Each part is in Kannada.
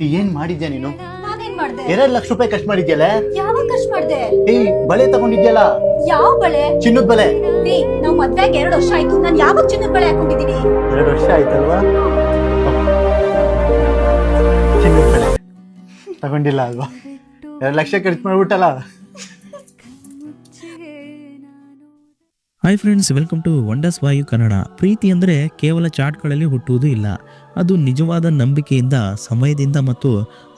ಏನ್ ಮಾಡಿದ್ಯಾ ನೀನು? ನಾನೇನ್ ಮಾಡ್ದೆ? ಎರಡ್ ಲಕ್ಷ ರೂಪಾಯಿ ಖರ್ಚು ಮಾಡಿದ್ಯಲ್ಲ? ಯಾವಾಗ ಖರ್ಚು ಮಾಡ್ದೆ? ಏಯ್ ಬಳೆ ತಗೊಂಡಿದ್ಯಲ್ಲ? ಯಾವ ಬಳೆ? ಚಿನ್ನದ ಬಳೆ. ರೀ ನಾವ್ ಮದ್ವೆಗೆ ಎರಡು ವರ್ಷ ಆಯ್ತು. ನಾನ್ ಯಾವಾಗ ಚಿನ್ನದ ಬಳೆ ಹಾಕೊಂಡಿದ್ದೀನಿ? ಎರಡು ವರ್ಷ ಆಯ್ತಲ್ವಾ? ಚಿನ್ನದ ಬಳೆ. ತಗೊಂಡಿಲ್ಲ ಅಲ್ವಾ? ಎರಡು ಲಕ್ಷ ಖರ್ಚು ಮಾಡ್ಬಿಟ್ಟಲ್ಲ? Hi friends welcome to wonders Vayu Kannada ಪ್ರೀತಿ ಅಂದರೆ ಕೇವಲ ಚಾಟ್ಗಳಲ್ಲಿ ಹುಟ್ಟುವುದು ಇಲ್ಲ. ಅದು ನಿಜವಾದ ನಂಬಿಕೆಯಿಂದ, ಸಮಯದಿಂದ ಮತ್ತು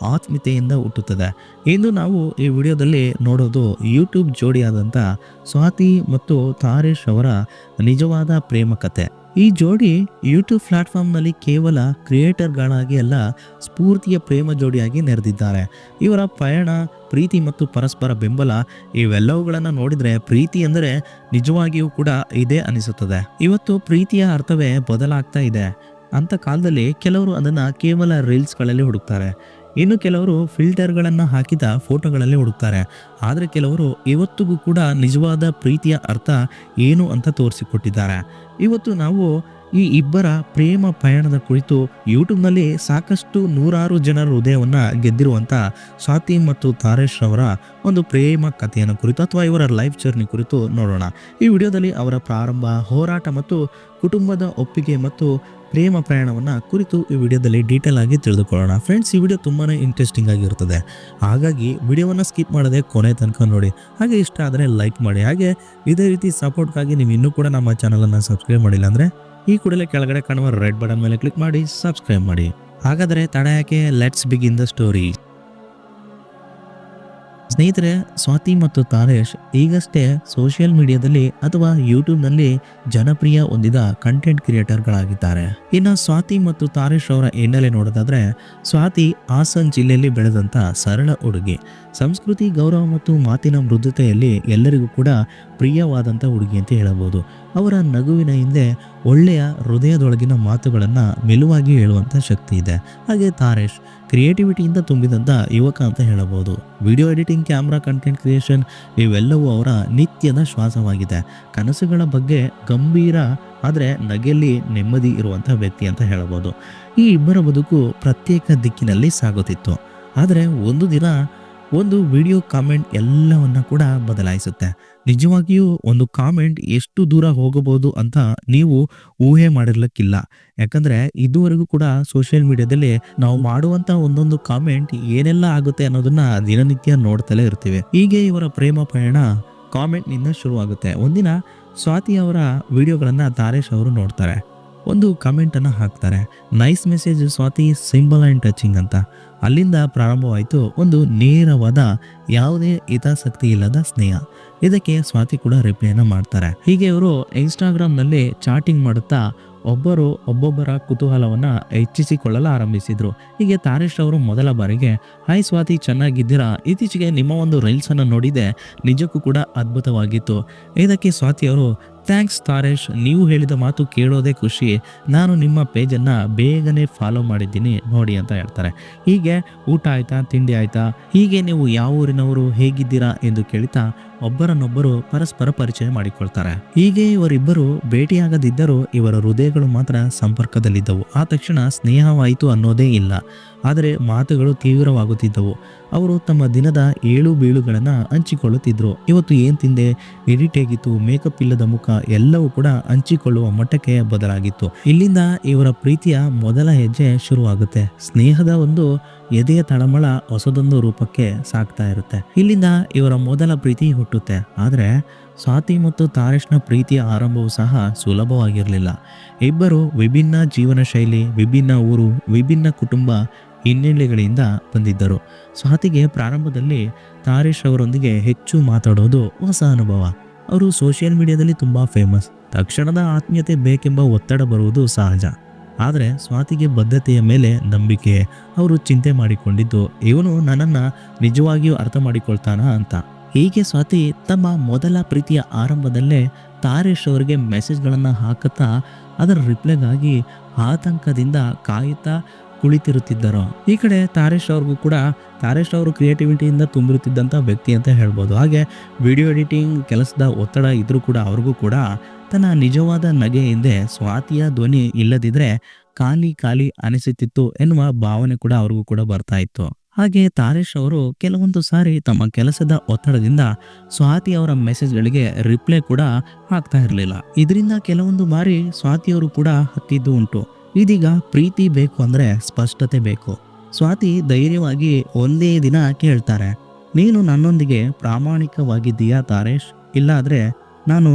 ಆತ್ಮೀಯತೆಯಿಂದ ಹುಟ್ಟುತ್ತದೆ. ಇಂದು ನಾವು ಈ ವಿಡಿಯೋದಲ್ಲಿ ನೋಡೋದು ಯೂಟ್ಯೂಬ್ ಜೋಡಿಯಾದಂಥ ಸ್ವಾತಿ ಮತ್ತು ತಾರೇಶ್ ಅವರ ನಿಜವಾದ ಪ್ರೇಮ ಕತೆ. ಈ ಜೋಡಿ ಯೂಟ್ಯೂಬ್ ಪ್ಲಾಟ್ಫಾರ್ಮ್ನಲ್ಲಿ ಕೇವಲ ಕ್ರಿಯೇಟರ್ಗಳಾಗಿ ಅಲ್ಲ, ಸ್ಫೂರ್ತಿಯ ಪ್ರೇಮ ಜೋಡಿಯಾಗಿ ನೆರೆದಿದ್ದಾರೆ. ಇವರ ಪಯಣ, ಪ್ರೀತಿ ಮತ್ತು ಪರಸ್ಪರ ಬೆಂಬಲ ಇವೆಲ್ಲವುಗಳನ್ನು ನೋಡಿದರೆ ಪ್ರೀತಿ ಅಂದರೆ ನಿಜವಾಗಿಯೂ ಕೂಡ ಇದೇ ಅನಿಸುತ್ತದೆ. ಇವತ್ತು ಪ್ರೀತಿಯ ಅರ್ಥವೇ ಬದಲಾಗ್ತಾ ಇದೆ. ಅಂತ ಕಾಲದಲ್ಲಿ ಕೆಲವರು ಅದನ್ನು ಕೇವಲ ರೀಲ್ಸ್ಗಳಲ್ಲಿ ಹುಡುಕ್ತಾರೆ. ಇನ್ನು ಕೆಲವರು ಫಿಲ್ಟರ್ಗಳನ್ನು ಹಾಕಿದ ಫೋಟೋಗಳಲ್ಲಿ ಹುಡುಕ್ತಾರೆ. ಆದರೆ ಕೆಲವರು ಇವತ್ತಿಗೂ ಕೂಡ ನಿಜವಾದ ಪ್ರೀತಿಯ ಅರ್ಥ ಏನು ಅಂತ ತೋರಿಸಿಕೊಟ್ಟಿದ್ದಾರೆ. ಇವತ್ತು ನಾವು ಈ ಇಬ್ಬರ ಪ್ರೇಮ ಪಯಣದ ಕುರಿತು ಯೂಟ್ಯೂಬ್ನಲ್ಲಿ ಸಾಕಷ್ಟು ನೂರಾರು ಜನರ ಹೃದಯವನ್ನು ಗೆದ್ದಿರುವಂಥ ಸ್ವಾತಿ ಮತ್ತು ತಾರೇಶ್ ಅವರ ಒಂದು ಪ್ರೇಮ ಕಥೆಯನ್ನು ಕುರಿತು ಅಥವಾ ಇವರ ಲೈಫ್ ಜರ್ನಿ ಕುರಿತು ನೋಡೋಣ. ಈ ವಿಡಿಯೋದಲ್ಲಿ ಅವರ ಪ್ರಾರಂಭ, ಹೋರಾಟ ಮತ್ತು ಕುಟುಂಬದ ಒಪ್ಪಿಗೆ ಮತ್ತು ಪ್ರೇಮ ಪ್ರಯಾಣವನ್ನು ಕುರಿತು ಈ ವಿಡಿಯೋದಲ್ಲಿ ಡೀಟೇಲ್ ಆಗಿ ತಿಳಿದುಕೊಳ್ಳೋಣ. ಫ್ರೆಂಡ್ಸ್ ಈ ವಿಡಿಯೋ ತುಂಬಾ ಇಂಟ್ರೆಸ್ಟಿಂಗ್ ಆಗಿರುತ್ತದೆ. ಹಾಗಾಗಿ ವಿಡಿಯೋವನ್ನು ಸ್ಕಿಪ್ ಮಾಡದೆ ಕೊನೆ ತನಕ ನೋಡಿ. ಹಾಗೆ ಇಷ್ಟ ಆದರೆ ಲೈಕ್ ಮಾಡಿ. ಹಾಗೆ ಇದೇ ರೀತಿ ಸಪೋರ್ಟ್ಗಾಗಿ ನೀವು ಇನ್ನೂ ಕೂಡ ನಮ್ಮ ಚಾನಲನ್ನು ಸಬ್ಸ್ಕ್ರೈಬ್ ಮಾಡಿಲ್ಲ ಅಂದರೆ ಈ ಕೂಡಲೇ ಕೆಳಗಡೆ ಕಾಣುವ ರೆಡ್ ಬಟನ್ ಮೇಲೆ ಕ್ಲಿಕ್ ಮಾಡಿ ಸಬ್ಸ್ಕ್ರೈಬ್ ಮಾಡಿ. ಹಾಗಾದರೆ ತಡ ಯಾಕೆ? ಲೆಟ್ಸ್ ಬಿಗಿನ್ ದ ಸ್ಟೋರಿ ಸ್ನೇಹಿತರೆ, ಸ್ವಾತಿ ಮತ್ತು ತಾರೇಶ್ ಈಗಷ್ಟೇ ಸೋಷಿಯಲ್ ಮೀಡಿಯಾದಲ್ಲಿ ಅಥವಾ ಯೂಟ್ಯೂಬ್ನಲ್ಲಿ ಜನಪ್ರಿಯ ಹೊಂದಿದ ಕಂಟೆಂಟ್ ಕ್ರಿಯೇಟರ್ಗಳಾಗಿದ್ದಾರೆ ಇನ್ನು ಸ್ವಾತಿ ಮತ್ತು ತಾರೇಶ್ ಅವರ ಹಿನ್ನೆಲೆ ನೋಡೋದಾದ್ರೆ, ಸ್ವಾತಿ ಹಾಸನ್ ಜಿಲ್ಲೆಯಲ್ಲಿ ಬೆಳೆದಂಥ ಸರಳ ಹುಡುಗಿ ಸಂಸ್ಕೃತಿ, ಗೌರವ ಮತ್ತು ಮಾತಿನ ಮೃದುತೆಯಲ್ಲಿ ಎಲ್ಲರಿಗೂ ಕೂಡ ಪ್ರಿಯವಾದಂಥ ಹುಡುಗಿ ಅಂತ ಹೇಳಬಹುದು. ಅವರ ನಗುವಿನ ಹಿಂದೆ ಒಳ್ಳೆಯ ಹೃದಯದೊಳಗಿನ ಮಾತುಗಳನ್ನು ಮೆಲುವಾಗಿ ಹೇಳುವಂಥ ಶಕ್ತಿ ಇದೆ. ಹಾಗೆ ತಾರೇಶ್, ಕ್ರಿಯೇಟಿವಿಟಿಯಿಂದ ತುಂಬಿದಂಥ ಯುವಕ ಅಂತ ಹೇಳಬಹುದು. Video editing, camera content creation ಇವೆಲ್ಲವೂ ಅವರ ನಿತ್ಯದ ಶ್ವಾಸವಾಗಿದೆ. ಕನಸುಗಳ ಬಗ್ಗೆ ಗಂಭೀರ, ಆದರೆ ನಗೆಯಲ್ಲಿ ನೆಮ್ಮದಿ ಇರುವಂಥ ವ್ಯಕ್ತಿ ಅಂತ ಹೇಳಬಹುದು. ಈ ಇಬ್ಬರ ಬದುಕು ಪ್ರತ್ಯೇಕ ದಿಕ್ಕಿನಲ್ಲಿ ಸಾಗುತ್ತಿತ್ತು. ಆದರೆ ಒಂದು ದಿನ ಒಂದು ವಿಡಿಯೋ ಕಾಮೆಂಟ್ ಎಲ್ಲವನ್ನ ಕೂಡ ಬದಲಾಯಿಸುತ್ತೆ. ನಿಜವಾಗಿಯೂ ಒಂದು ಕಾಮೆಂಟ್ ಎಷ್ಟು ದೂರ ಹೋಗಬಹುದು ಅಂತ ನೀವು ಊಹೆ ಮಾಡಿರ್ಲಿಕ್ಕಿಲ್ಲ. ಯಾಕಂದ್ರೆ ಇದುವರೆಗೂ ಕೂಡ ಸೋಷಿಯಲ್ ಮೀಡಿಯಾದಲ್ಲಿ ನಾವು ಮಾಡುವಂತ ಒಂದೊಂದು ಕಾಮೆಂಟ್ ಏನೆಲ್ಲ ಆಗುತ್ತೆ ಅನ್ನೋದನ್ನ ದಿನನಿತ್ಯ ನೋಡ್ತಲೇ ಇರ್ತೀವಿ. ಹೀಗೆ ಇವರ ಪ್ರೇಮ ಪಯಣ ಕಾಮೆಂಟ್ನಿಂದ ಶುರುವಾಗುತ್ತೆ. ಒಂದಿನ ಸ್ವಾತಿ ಅವರ ವಿಡಿಯೋಗಳನ್ನು ತಾರೇಶ್ ಅವರು ನೋಡ್ತಾರೆ. ಒಂದು ಕಮೆಂಟನ್ನು ಹಾಕ್ತಾರೆ. Nice message Swathi symbol and touching ಅಂತ. ಅಲ್ಲಿಂದ ಪ್ರಾರಂಭವಾಯಿತು ಒಂದು ನೇರವಾದ, ಯಾವುದೇ ಹಿತಾಸಕ್ತಿ ಇಲ್ಲದ ಸ್ನೇಹ. ಇದಕ್ಕೆ ಸ್ವಾತಿ ಕೂಡ ರಿಪ್ಲೈನ ಮಾಡ್ತಾರೆ. ಹೀಗೆ ಇವರು ಇನ್ಸ್ಟಾಗ್ರಾಮ್ನಲ್ಲಿ ಚಾಟಿಂಗ್ ಮಾಡುತ್ತಾ ಒಬ್ಬರು ಒಬ್ಬೊಬ್ಬರ ಕುತೂಹಲವನ್ನು ಹೆಚ್ಚಿಸಿಕೊಳ್ಳಲು ಆರಂಭಿಸಿದರು. ಹೀಗೆ ತಾರೇಶ್ ಅವರು ಮೊದಲ ಬಾರಿಗೆ ಹಾಯ್ ಸ್ವಾತಿ, ಚೆನ್ನಾಗಿದ್ದೀರಾ? ಇತ್ತೀಚೆಗೆ ನಿಮ್ಮ ಒಂದು ರೀಲ್ಸನ್ನು ನೋಡಿದೆ ನಿಜಕ್ಕೂ ಕೂಡ ಅದ್ಭುತವಾಗಿತ್ತು. ಇದಕ್ಕೆ ಸ್ವಾತಿ ಅವರು ಥ್ಯಾಂಕ್ಸ್ ತಾರೇಶ್ ನೀವು ಹೇಳಿದ ಮಾತು ಕೇಳೋದೇ ಖುಷಿ. ನಾನು ನಿಮ್ಮ ಪೇಜನ್ನು ಬೇಗನೆ ಫಾಲೋ ಮಾಡಿದ್ದೀನಿ ನೋಡಿ ಅಂತ ಹೇಳ್ತಾರೆ. ಹೀಗೆ ಊಟ ಆಯ್ತಾ, ತಿಂಡಿ ಆಯ್ತಾ? ಹೀಗೆ ನೀವು ಯಾವ ಊರಿನವರು ಹೇಗಿದ್ದೀರಾ ಎಂದು ಕೇಳ್ತಾ ಒಬ್ಬರನ್ನೊಬ್ಬರು ಪರಸ್ಪರ ಪರಿಚಯ ಮಾಡಿಕೊಳ್ತಾರೆ. ಹೀಗೆ ಇವರಿಬ್ಬರು ಭೇಟಿಯಾಗದಿದ್ದರೂ ಇವರ ಹೃದಯಗಳು ಮಾತ್ರ ಸಂಪರ್ಕದಲ್ಲಿದ್ದವು. ಆ ತಕ್ಷಣ ಸ್ನೇಹವಾಯಿತು ಅನ್ನೋದೇ ಇಲ್ಲ. ಆದರೆ ಮಾತುಗಳು ತೀವ್ರವಾಗುತ್ತಿದ್ದವು. ಅವರು ತಮ್ಮ ದಿನದ ಏಳು ಬೀಳುಗಳನ್ನು ಹಂಚಿಕೊಳ್ಳುತ್ತಿದ್ದರು ಇವತ್ತು ಏನು ತಿಂದೆ? ಎಡಿಟ್ ಹೇಗಿತ್ತು? ಮೇಕಪ್ ಇಲ್ಲದ ಮುಖ ಎಲ್ಲವೂ ಕೂಡ ಹಂಚಿಕೊಳ್ಳುವ ಮಟ್ಟಕ್ಕೆ ಬದಲಾಗಿತ್ತು. ಇಲ್ಲಿಂದ ಇವರ ಪ್ರೀತಿಯ ಮೊದಲ ಹೆಜ್ಜೆ ಶುರುವಾಗುತ್ತೆ. ಸ್ನೇಹದ ಒಂದು ಎದೆಯ ತಳಮಳ ಹೊಸದೊಂದು ರೂಪಕ್ಕೆ ಸಾಕ್ತಾ ಇರುತ್ತೆ. ಇಲ್ಲಿಂದ ಇವರ ಮೊದಲ ಪ್ರೀತಿ ಹುಟ್ಟುತ್ತೆ. ಆದರೆ ಸ್ವಾತಿ ಮತ್ತು ತಾರೇಶ್ನ ಪ್ರೀತಿಯ ಆರಂಭವೂ ಸಹ ಸುಲಭವಾಗಿರಲಿಲ್ಲ. ಇಬ್ಬರು ವಿಭಿನ್ನ ಜೀವನ ಶೈಲಿ, ವಿಭಿನ್ನ ಊರು, ವಿಭಿನ್ನ ಕುಟುಂಬ ಹಿನ್ನೆಲೆಗಳಿಂದ ಬಂದಿದ್ದರು. ಸ್ವಾತಿಗೆ ಪ್ರಾರಂಭದಲ್ಲಿ ತಾರೇಶ್ ಅವರೊಂದಿಗೆ ಹೆಚ್ಚು ಮಾತಾಡೋದು ಹೊಸ ಅನುಭವ. ಅವರು ಸೋಷಿಯಲ್ ಮೀಡಿಯಾದಲ್ಲಿ ತುಂಬ ಫೇಮಸ್ ತಕ್ಷಣದ ಆತ್ಮೀಯತೆ ಬೇಕೆಂಬ ಒತ್ತಡ ಬರುವುದು ಸಹಜ. ಆದರೆ ಸ್ವಾತಿಗೆ ಬದ್ಧತೆಯ ಮೇಲೆ ನಂಬಿಕೆ, ಅವರು ಚಿಂತೆ ಮಾಡಿಕೊಂಡಿದ್ದು, ಇವನು ನನ್ನನ್ನು ನಿಜವಾಗಿಯೂ ಅರ್ಥ ಮಾಡಿಕೊಳ್ತಾನ ಅಂತ. ಹೀಗೆ ಸ್ವಾತಿ ತಮ್ಮ ಮೊದಲ ಪ್ರೀತಿಯ ಆರಂಭದಲ್ಲೇ ತಾರೇಶ್ ಅವರಿಗೆ ಮೆಸೇಜ್ಗಳನ್ನು ಹಾಕುತ್ತಾ, ಅದರ ರಿಪ್ಲೈಗಾಗಿ ಆತಂಕದಿಂದ ಕಾಯುತ್ತಾ ಕುಳಿತಿರುತ್ತಿದ್ದರು. ಈ ಕಡೆ ತಾರೇಶ್ ಅವ್ರಿಗೂ ಕೂಡ ತಾರೇಶ್ ಅವರು ಕ್ರಿಯೇಟಿವಿಟಿಯಿಂದ ತುಂಬಿರುತ್ತಿದ್ದಂಥ ವ್ಯಕ್ತಿ ಅಂತ ಹೇಳ್ಬೋದು. ಹಾಗೆ ವಿಡಿಯೋ ಎಡಿಟಿಂಗ್ ಕೆಲಸದ ಒತ್ತಡ ಇದ್ದರೂ ಕೂಡ ಅವ್ರಿಗೂ ಕೂಡ ತನ್ನ ನಿಜವಾದ ನಗೆ ಹಿಂದೆ ಸ್ವಾತಿಯ ಧ್ವನಿ ಇಲ್ಲದಿದ್ರೆ ಖಾಲಿ ಖಾಲಿ ಅನಿಸುತ್ತಿತ್ತು ಎನ್ನುವ ಭಾವನೆ ಕೂಡ ಅವ್ರಿಗೂ ಕೂಡ ಬರ್ತಾ ಇತ್ತು. ಹಾಗೆ ತಾರೇಶ್ ಅವರು ಕೆಲವೊಂದು ಸಾರಿ ತಮ್ಮ ಕೆಲಸದ ಒತ್ತಡದಿಂದ ಸ್ವಾತಿ ಅವರ ಮೆಸೇಜ್ಗಳಿಗೆ ರಿಪ್ಲೈ ಕೂಡ ಆಗ್ತಾ ಇರಲಿಲ್ಲ. ಇದರಿಂದ ಕೆಲವೊಂದು ಬಾರಿ ಸ್ವಾತಿಯವರು ಕೂಡ ಹತ್ತಿದ್ದು ಉಂಟು. ಇದೀಗ ಪ್ರೀತಿ ಬೇಕು ಅಂದರೆ ಸ್ಪಷ್ಟತೆ ಬೇಕು. ಸ್ವಾತಿ ಧೈರ್ಯವಾಗಿ ಒಂದೇ ದಿನ ಕೇಳ್ತಾರೆ. ನೀನು ನನ್ನೊಂದಿಗೆ ಪ್ರಾಮಾಣಿಕವಾಗಿದ್ದೀಯಾ ತಾರೇಶ್? ಇಲ್ಲಾದರೆ ನಾನು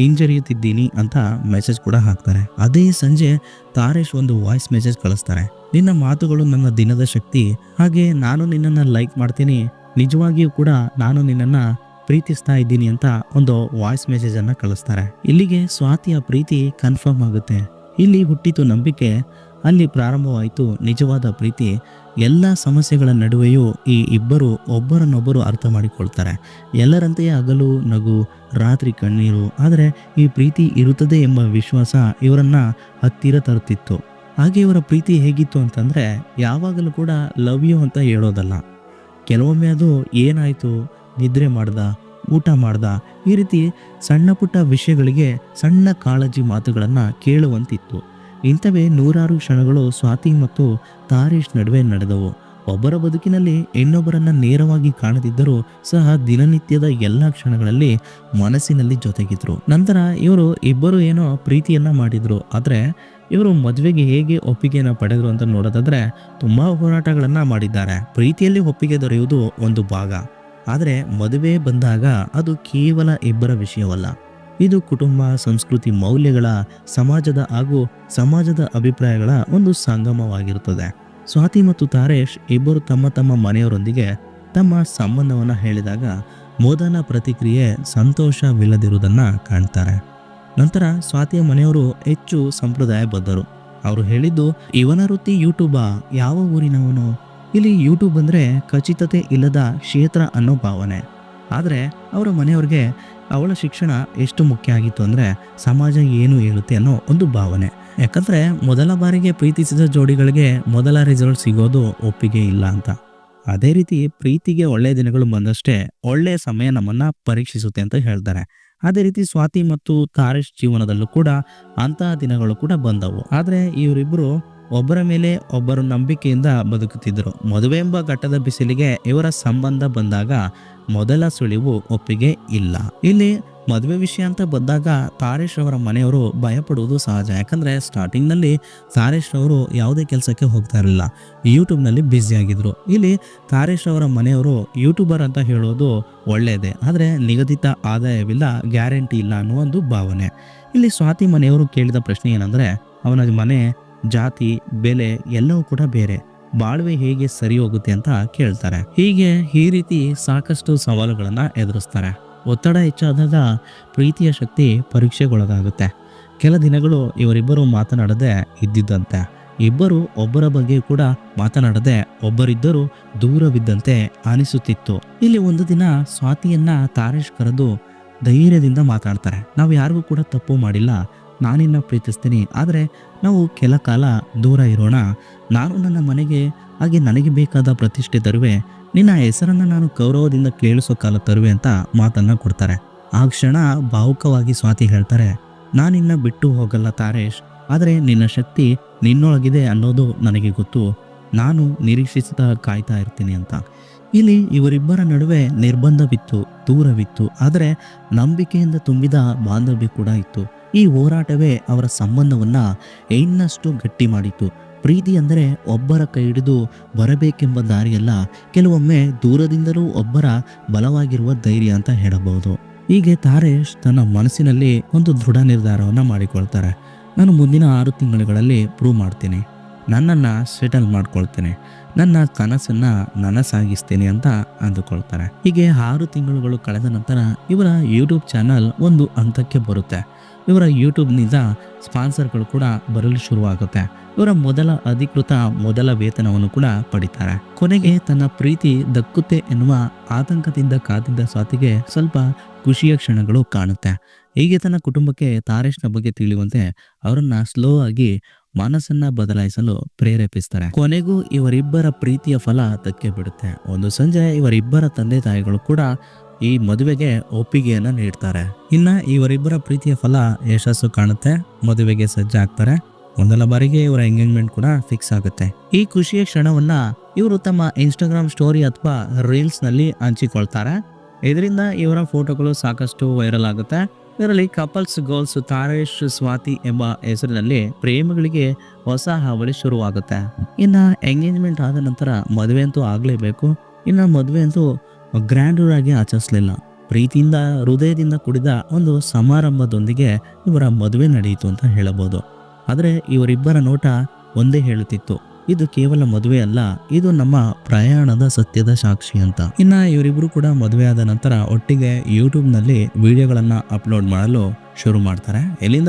ಹಿಂಜರಿಯುತ್ತಿದ್ದೀನಿ ಅಂತ ಮೆಸೇಜ್ ಕೂಡ ಹಾಕ್ತಾರೆ. ಅದೇ ಸಂಜೆ ತಾರೇಶ್ ಒಂದು ವಾಯ್ಸ್ ಮೆಸೇಜ್ ಕಳಿಸ್ತಾರೆ. ನಿನ್ನ ಮಾತುಗಳು ನನ್ನ ದಿನದ ಶಕ್ತಿ. ಹಾಗೆ ನಾನು ನಿನ್ನನ್ನು ಲೈಕ್ ಮಾಡ್ತೀನಿ. ನಿಜವಾಗಿಯೂ ಕೂಡ ನಾನು ನಿನ್ನನ್ನು ಪ್ರೀತಿಸ್ತಾ ಇದ್ದೀನಿ ಅಂತ ಒಂದು ವಾಯ್ಸ್ ಮೆಸೇಜನ್ನು ಕಳಿಸ್ತಾರೆ. ಇಲ್ಲಿಗೆ ಸ್ವಾತಿಯ ಪ್ರೀತಿ ಕನ್ಫರ್ಮ್ ಆಗುತ್ತೆ. ಇಲ್ಲಿ ಹುಟ್ಟಿತು ನಂಬಿಕೆ. ಅಲ್ಲಿ ಪ್ರಾರಂಭವಾಯಿತು ನಿಜವಾದ ಪ್ರೀತಿ. ಎಲ್ಲ ಸಮಸ್ಯೆಗಳ ನಡುವೆಯೂ ಈ ಇಬ್ಬರು ಒಬ್ಬರನ್ನೊಬ್ಬರು ಅರ್ಥ ಮಾಡಿಕೊಳ್ತಾರೆ. ಎಲ್ಲರಂತೆಯೇ ಹಗಲು, ನಗು, ರಾತ್ರಿ ಕಣ್ಣೀರು. ಆದರೆ ಈ ಪ್ರೀತಿ ಇರುತ್ತದೆ ಎಂಬ ವಿಶ್ವಾಸ ಇವರನ್ನು ಹತ್ತಿರ ತರುತ್ತಿತ್ತು. ಹಾಗೆ ಇವರ ಪ್ರೀತಿ ಹೇಗಿತ್ತು ಅಂತಂದರೆ, ಯಾವಾಗಲೂ ಕೂಡ ಲವ್ ಯು ಅಂತ ಹೇಳೋದಲ್ಲ. ಕೆಲವೊಮ್ಮೆ ಅದು ಏನಾಯಿತು? ನಿದ್ರೆ ಮಾಡ್ದ. ಊಟ ಮಾಡ್ದ. ಈ ರೀತಿ ಸಣ್ಣ ಪುಟ್ಟ ವಿಷಯಗಳಿಗೆ ಸಣ್ಣ ಕಾಳಜಿ ಮಾತುಗಳನ್ನು ಕೇಳುವಂತಿತ್ತು. ಇಂಥವೇ ನೂರಾರು ಕ್ಷಣಗಳು ಸ್ವಾತಿ ಮತ್ತು ತಾರೇಶ್ ನಡುವೆ ನಡೆದವು. ಒಬ್ಬರ ಬದುಕಿನಲ್ಲಿ ಇನ್ನೊಬ್ಬರನ್ನು ನೇರವಾಗಿ ಕಾಣದಿದ್ದರೂ ಸಹ ದಿನನಿತ್ಯದ ಎಲ್ಲ ಕ್ಷಣಗಳಲ್ಲಿ ಮನಸ್ಸಿನಲ್ಲಿ ಜೊತೆಗಿದ್ರು. ನಂತರ ಇವರು ಇಬ್ಬರು ಏನೋ ಪ್ರೀತಿಯನ್ನ ಮಾಡಿದರು. ಆದರೆ ಇವರು ಮದುವೆಗೆ ಹೇಗೆ ಒಪ್ಪಿಗೆಯನ್ನು ಪಡೆದರು ಅಂತ ನೋಡೋದಾದ್ರೆ ತುಂಬ ಹೋರಾಟಗಳನ್ನು ಮಾಡಿದ್ದಾರೆ. ಪ್ರೀತಿಯಲ್ಲಿ ಒಪ್ಪಿಗೆ ದೊರೆಯುವುದು ಒಂದು ಭಾಗ. ಆದರೆ ಮದುವೆ ಬಂದಾಗ ಅದು ಕೇವಲ ಇಬ್ಬರ ವಿಷಯವಲ್ಲ. ಇದು ಕುಟುಂಬ, ಸಂಸ್ಕೃತಿ, ಮೌಲ್ಯಗಳ, ಸಮಾಜದ ಹಾಗೂ ಸಮಾಜದ ಅಭಿಪ್ರಾಯಗಳ ಒಂದು ಸಂಗಮವಾಗಿರುತ್ತದೆ. ಸ್ವಾತಿ ಮತ್ತು ತಾರೇಶ್ ಇಬ್ಬರು ತಮ್ಮ ತಮ್ಮ ಮನೆಯವರೊಂದಿಗೆ ತಮ್ಮ ಸಂಬಂಧವನ್ನು ಹೇಳಿದಾಗ ಮೋದನ ಪ್ರತಿಕ್ರಿಯೆ ಸಂತೋಷವಿಲ್ಲದಿರುವುದನ್ನು ಕಾಣ್ತಾರೆ. ನಂತರ ಸ್ವಾತಿಯ ಮನೆಯವರು ಹೆಚ್ಚು ಸಂಪ್ರದಾಯಬದ್ಧರು. ಅವರು ಹೇಳಿದ್ದು, ಇವನ ವೃತ್ತಿ ಯೂಟ್ಯೂಬಾ? ಯಾವ ಊರಿನವನು? ಇಲ್ಲಿ ಯೂಟ್ಯೂಬ್ ಅಂದರೆ ಖಚಿತತೆ ಇಲ್ಲದ ಕ್ಷೇತ್ರ ಅನ್ನೋ ಭಾವನೆ. ಆದರೆ ಅವರ ಮನೆಯವ್ರಿಗೆ ಅವಳ ಶಿಕ್ಷಣ ಎಷ್ಟು ಮುಖ್ಯ ಆಗಿತ್ತು ಅಂದರೆ ಸಮಾಜ ಏನು ಹೇಳುತ್ತೆ ಅನ್ನೋ ಒಂದು ಭಾವನೆ. ಯಾಕಂದರೆ ಮೊದಲ ಬಾರಿಗೆ ಪ್ರೀತಿಸಿದ ಜೋಡಿಗಳಿಗೆ ಮೊದಲ ರಿಸಲ್ಟ್ ಸಿಗೋದು ಒಪ್ಪಿಗೆ ಇಲ್ಲ ಅಂತ. ಅದೇ ರೀತಿ ಪ್ರೀತಿಗೆ ಒಳ್ಳೆಯ ದಿನಗಳು ಬಂದಷ್ಟೇ ಒಳ್ಳೆಯ ಸಮಯ ನಮ್ಮನ್ನು ಪರೀಕ್ಷಿಸುತ್ತೆ ಅಂತ ಹೇಳ್ತಾರೆ. ಅದೇ ರೀತಿ ಸ್ವಾತಿ ಮತ್ತು ತಾರೇಶ್ ಜೀವನದಲ್ಲೂ ಕೂಡ ಅಂತಹ ದಿನಗಳು ಕೂಡ ಬಂದವು. ಆದರೆ ಇವರಿಬ್ಬರು ಒಬ್ಬರ ಮೇಲೆ ಒಬ್ಬರು ನಂಬಿಕೆಯಿಂದ ಬದುಕುತ್ತಿದ್ದರು. ಮದುವೆ ಎಂಬ ಘಟ್ಟದ ಬಿಸಿಲಿಗೆ ಇವರ ಸಂಬಂಧ ಬಂದಾಗ ಮೊದಲ ಸುಳಿವು ಒಪ್ಪಿಗೆ ಇಲ್ಲ. ಇಲ್ಲಿ ಮದುವೆ ವಿಷಯ ಅಂತ ಬಂದಾಗ ತಾರೇಶ್ ಅವರ ಮನೆಯವರು ಭಯಪಡುವುದು ಸಹಜ. ಯಾಕಂದ್ರೆ ಸ್ಟಾರ್ಟಿಂಗ್ನಲ್ಲಿ ತಾರೇಶ್ ಅವರು ಯಾವುದೇ ಕೆಲಸಕ್ಕೆ ಹೋಗ್ತಾ ಇರಲಿಲ್ಲ. ಯೂಟ್ಯೂಬ್ನಲ್ಲಿ ಆಗಿದ್ರು. ಇಲ್ಲಿ ತಾರೇಶ್ ಅವರ ಮನೆಯವರು ಯೂಟ್ಯೂಬರ್ ಅಂತ ಹೇಳೋದು ಒಳ್ಳೆಯದೇ ಆದರೆ ನಿಗದಿತ ಆದಾಯವಿಲ್ಲ, ಗ್ಯಾರಂಟಿ ಇಲ್ಲ ಅನ್ನೋ ಒಂದು ಭಾವನೆ. ಇಲ್ಲಿ ಸ್ವಾತಿ ಮನೆಯವರು ಕೇಳಿದ ಪ್ರಶ್ನೆ ಏನಂದ್ರೆ, ಅವನ ಮನೆ ಜಾತಿ, ಬೆಲೆ ಎಲ್ಲವೂ ಕೂಡ ಬೇರೆ. ಬಾಳ್ವೆ ಹೇಗೆ ಸರಿ ಹೋಗುತ್ತೆ ಅಂತ ಕೇಳ್ತಾರೆ. ಹೀಗೆ ಈ ರೀತಿ ಸಾಕಷ್ಟು ಸವಾಲುಗಳನ್ನು ಎದುರಿಸ್ತಾರೆ. ಒತ್ತಡ ಹೆಚ್ಚಾದಾಗ ಪ್ರೀತಿಯ ಶಕ್ತಿ ಪರೀಕ್ಷೆಗೊಳಗಾಗುತ್ತೆ. ಕೆಲ ದಿನಗಳು ಇವರಿಬ್ಬರು ಮಾತನಾಡದೆ ಇದ್ದಿದ್ದಂತೆ. ಇಬ್ಬರು ಒಬ್ಬರ ಬಗ್ಗೆ ಕೂಡ ಮಾತನಾಡದೆ ಒಬ್ಬರಿದ್ದರೂ ದೂರವಿದ್ದಂತೆ ಅನಿಸುತ್ತಿತ್ತು. ಇಲ್ಲಿ ಒಂದು ದಿನ ಸ್ವಾತಿಯನ್ನ ತಾರೇಶ್ ಕರೆದು ಧೈರ್ಯದಿಂದ ಮಾತಾಡ್ತಾರೆ. ನಾವು ಯಾರಿಗೂ ಕೂಡ ತಪ್ಪು ಮಾಡಿಲ್ಲ. ನಾನಿನ್ನ ಪ್ರೀತಿಸ್ತೀನಿ. ಆದರೆ ನಾವು ಕೆಲ ಕಾಲ ದೂರ ಇರೋಣ. ನಾನು ನನ್ನ ಮನೆಗೆ ಹಾಗೆ ನನಗೆ ಬೇಕಾದ ಪ್ರತಿಷ್ಠೆ ತರುವೆ, ನಿನ್ನ ಹೆಸರನ್ನು ನಾನು ಗೌರವದಿಂದ ಕೇಳಿಸೋ ಕಾಲ ತರುವೆ ಅಂತ ಮಾತನ್ನು ಕೊಡ್ತಾರೆ. ಆ ಕ್ಷಣ ಭಾವುಕವಾಗಿ ಸ್ವಾತಿ ಹೇಳ್ತಾರೆ, ನಾನಿನ್ನ ಬಿಟ್ಟು ಹೋಗಲ್ಲ ತಾರೇಶ್. ಆದರೆ ನಿನ್ನ ಶಕ್ತಿ ನಿನ್ನೊಳಗಿದೆ ಅನ್ನೋದು ನನಗೆ ಗೊತ್ತು. ನಾನು ನಿರೀಕ್ಷಿಸುತ್ತಾ ಕಾಯ್ತಾ ಇರ್ತೀನಿ ಅಂತ. ಇಲ್ಲಿ ಇವರಿಬ್ಬರ ನಡುವೆ ನಿರ್ಬಂಧವಿತ್ತು, ದೂರವಿತ್ತು. ಆದರೆ ನಂಬಿಕೆಯಿಂದ ತುಂಬಿದ ಬಾಂಧವ್ಯ ಕೂಡ ಇತ್ತು. ಈ ಹೋರಾಟವೇ ಅವರ ಸಂಬಂಧವನ್ನು ಇನ್ನಷ್ಟು ಗಟ್ಟಿ ಮಾಡಿತು ಪ್ರೀತಿ ಅಂದರೆ ಒಬ್ಬರ ಕೈ ಹಿಡಿದು ಬರಬೇಕೆಂಬ ದಾರಿಯಲ್ಲ, ಕೆಲವೊಮ್ಮೆ ದೂರದಿಂದಲೂ ಒಬ್ಬರ ಬಲವಾಗಿರುವ ಧೈರ್ಯ ಅಂತ ಹೇಳಬಹುದು. ಹೀಗೆ ತಾರೇಶ್ ತನ್ನ ಮನಸ್ಸಿನಲ್ಲಿ ಒಂದು ದೃಢ ನಿರ್ಧಾರವನ್ನು ಮಾಡಿಕೊಳ್ತಾರೆ. ನಾನು ಮುಂದಿನ ಆರು ತಿಂಗಳುಗಳಲ್ಲಿ ಪ್ರೂವ್ ಮಾಡ್ತೀನಿ. ನನ್ನನ್ನು ಸೆಟಲ್ ಮಾಡ್ಕೊಳ್ತೇನೆ. ನನ್ನ ಕನಸನ್ನು ನನಸಾಗಿಸ್ತೇನೆ ಅಂತ ಅಂದುಕೊಳ್ತಾರೆ. ಹೀಗೆ ಆರು ತಿಂಗಳುಗಳು ಕಳೆದ ನಂತರ ಇವರ ಯೂಟ್ಯೂಬ್ ಚಾನಲ್ ಒಂದು ಹಂತಕ್ಕೆ ಬರುತ್ತೆ. ಇವರ ಯೂಟ್ಯೂಬ್ನಿಂದ ಸ್ಪಾನ್ಸರ್ಗಳು ಕೂಡ ಬರಲು ಶುರುವಾಗುತ್ತೆ. ಇವರ ಮೊದಲ ಅಧಿಕೃತ ಮೊದಲ ವೇತನವನ್ನು ಕೂಡ ಪಡಿತಾರೆ. ಕೊನೆಗೆ ತನ್ನ ಪ್ರೀತಿ ದಕ್ಕುತ್ತೆ ಎನ್ನುವ ಆತಂಕದಿಂದ ಕಾದಿದ್ದ ಸ್ವಾತಿಗೆ ಸ್ವಲ್ಪ ಖುಷಿಯ ಕ್ಷಣಗಳು ಕಾಣುತ್ತೆ. ಹೀಗೆ ತನ್ನ ಕುಟುಂಬಕ್ಕೆ ತಾರೇಶ್ನ ಬಗ್ಗೆ ತಿಳಿಯುವಂತೆ ಅವರನ್ನ ಸ್ಲೋ ಆಗಿ ಮನಸ್ಸನ್ನ ಬದಲಾಯಿಸಲು ಪ್ರೇರೇಪಿಸ್ತಾರೆ. ಕೊನೆಗೂ ಇವರಿಬ್ಬರ ಪ್ರೀತಿಯ ಫಲ ದಕ್ಕೆ ಬಿಡುತ್ತೆ. ಒಂದು ಸಂಜೆ ಇವರಿಬ್ಬರ ತಂದೆ ತಾಯಿಗಳು ಕೂಡ ಈ ಮದುವೆಗೆ ಒಪ್ಪಿಗೆಯನ್ನು ನೀಡ್ತಾರೆ. ಇನ್ನ ಇವರಿಬ್ಬರ ಪ್ರೀತಿಯ ಫಲ ಯಶಸ್ಸು ಕಾಣುತ್ತೆ. ಮದುವೆಗೆ ಸಜ್ಜಾಗ್ತಾರೆ ಒಂದಲ್ಲ ಬಾರಿಗೆ ಇವರ ಎಂಗೇಜ್ಮೆಂಟ್ ಕೂಡ ಫಿಕ್ಸ್ ಆಗುತ್ತೆ. ಈ ಖುಷಿಯ ಕ್ಷಣವನ್ನ ಇವರು ತಮ್ಮ ಇನ್ಸ್ಟಾಗ್ರಾಮ್ ಸ್ಟೋರಿ ಅಥವಾ ರೀಲ್ಸ್ನಲ್ಲಿ ಹಂಚಿಕೊಳ್ತಾರೆ. ಇದರಿಂದ ಇವರ ಫೋಟೋಗಳು ಸಾಕಷ್ಟು ವೈರಲ್ ಆಗುತ್ತೆ. ಇದರಲ್ಲಿ ಕಪಲ್ಸ್ ಗೋಲ್ಸ್ ತಾರೇಶ್ ಸ್ವಾತಿ ಎಂಬ ಹೆಸರಿನಲ್ಲಿ ಪ್ರೇಮಿಗಳಿಗೆ ಹೊಸ ಹಾವಳಿ ಶುರುವಾಗುತ್ತೆ. ಇನ್ನು ಎಂಗೇಜ್ಮೆಂಟ್ ಆದ ನಂತರ ಮದುವೆ ಅಂತೂ ಆಗಲೇಬೇಕು. ಇನ್ನು ಮದುವೆ ಅಂತೂ ಗ್ರ್ಯಾಂಡರ್ ಆಗಿ ಆಚರಿಸಲಿಲ್ಲ. ಪ್ರೀತಿಯಿಂದ, ಹೃದಯದಿಂದ ಕೂಡಿದ ಒಂದು ಸಮಾರಂಭದೊಂದಿಗೆ ಇವರ ಮದುವೆ ನಡೆಯಿತು ಅಂತ ಹೇಳಬಹುದು. ಆದರೆ ಇವರಿಬ್ಬರ ನೋಟ ಒಂದೇ ಹೇಳುತ್ತಿತ್ತು. ಇದು ಕೇವಲ ಮದುವೆ ಅಲ್ಲ, ಇದು ನಮ್ಮ ಪ್ರಯಾಣದ ಸತ್ಯದ ಸಾಕ್ಷಿ ಅಂತ. ಇನ್ನ ಇವರಿಬ್ರು ಕೂಡ ಮದುವೆ ಆದ ನಂತರ ಒಟ್ಟಿಗೆ ಯೂಟ್ಯೂಬ್ನಲ್ಲಿ ವಿಡಿಯೋಗಳನ್ನ ಅಪ್ಲೋಡ್ ಮಾಡಲು ಶುರು ಮಾಡ್ತಾರೆ. ಎಲ್ಲಿಂದ?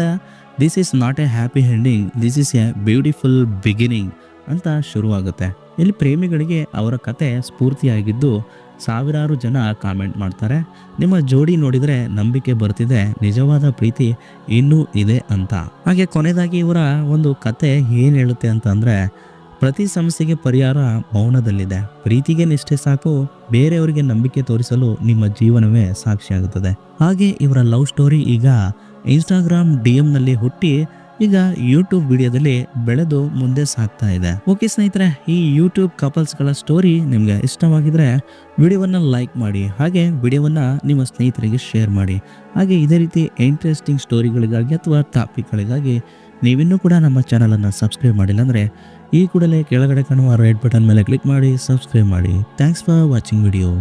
This is not a happy ending this is a beautiful beginning ಅಂತ ಶುರುವಾಗುತ್ತೆ. ಇಲ್ಲಿ ಪ್ರೇಮಿಗಳಿಗೆ ಅವರ ಕತೆ ಸ್ಫೂರ್ತಿಯಾಗಿದ್ದು ಸಾವಿರಾರು ಜನ ಕಾಮೆಂಟ್ ಮಾಡ್ತಾರೆ. ನಿಮ್ಮ ಜೋಡಿ ನೋಡಿದರೆ ನಂಬಿಕೆ ಬರ್ತಿದೆ. ನಿಜವಾದ ಪ್ರೀತಿ ಇನ್ನೂ ಇದೆ ಅಂತ. ಹಾಗೆ ಕೊನೆಯದಾಗಿ ಇವರ ಒಂದು ಕತೆ ಏನು ಹೇಳುತ್ತೆ ಅಂತ ಅಂದ್ರೆ ಪ್ರತಿ ಸಮಸ್ಯೆಗೆ ಪರಿಹಾರ ಮೌನದಲ್ಲಿದೆ. ಪ್ರೀತಿಗೆ ನಿಷ್ಠೆ ಸಾಕು, ಬೇರೆಯವರಿಗೆ ನಂಬಿಕೆ ತೋರಿಸಲು ನಿಮ್ಮ ಜೀವನವೇ ಸಾಕ್ಷಿಯಾಗುತ್ತದೆ. ಹಾಗೆ ಇವರ ಲವ್ ಸ್ಟೋರಿ ಈಗ ಇನ್ಸ್ಟಾಗ್ರಾಮ್ ಡಿ ಎಂನಲ್ಲಿ ಹುಟ್ಟಿ ಈಗ ಯೂಟ್ಯೂಬ್ ವಿಡಿಯೋದಲ್ಲಿ ಬೆಳೆದು ಮುಂದೆ ಸಾಗ್ತಾ ಇದೆ. ಓಕೆ ಸ್ನೇಹಿತರೆ, ಈ ಯೂಟ್ಯೂಬ್ ಕಪಲ್ಸ್ಗಳ ಸ್ಟೋರಿ ನಿಮಗೆ ಇಷ್ಟವಾಗಿದ್ರೆ ವಿಡಿಯೋವನ್ನು ಲೈಕ್ ಮಾಡಿ, ಹಾಗೆ ವಿಡಿಯೋವನ್ನು ನಿಮ್ಮ ಸ್ನೇಹಿತರಿಗೆ ಶೇರ್ ಮಾಡಿ. ಹಾಗೆ ಇದೇ ರೀತಿ ಇಂಟ್ರೆಸ್ಟಿಂಗ್ ಸ್ಟೋರಿಗಳಿಗಾಗಿ ಅಥವಾ ಟಾಪಿಕ್ಗಳಿಗಾಗಿ ನೀವಿನ್ನೂ ಕೂಡ ನಮ್ಮ ಚಾನಲನ್ನು ಸಬ್ಸ್ಕ್ರೈಬ್ ಮಾಡಿಲ್ಲ ಅಂದರೆ ಈ ಕೂಡಲೇ ಕೆಳಗಡೆ ಕಾಣುವ ರೆಡ್ ಬಟನ್ ಮೇಲೆ ಕ್ಲಿಕ್ ಮಾಡಿ ಸಬ್ಸ್ಕ್ರೈಬ್ ಮಾಡಿ. Thanks for watching video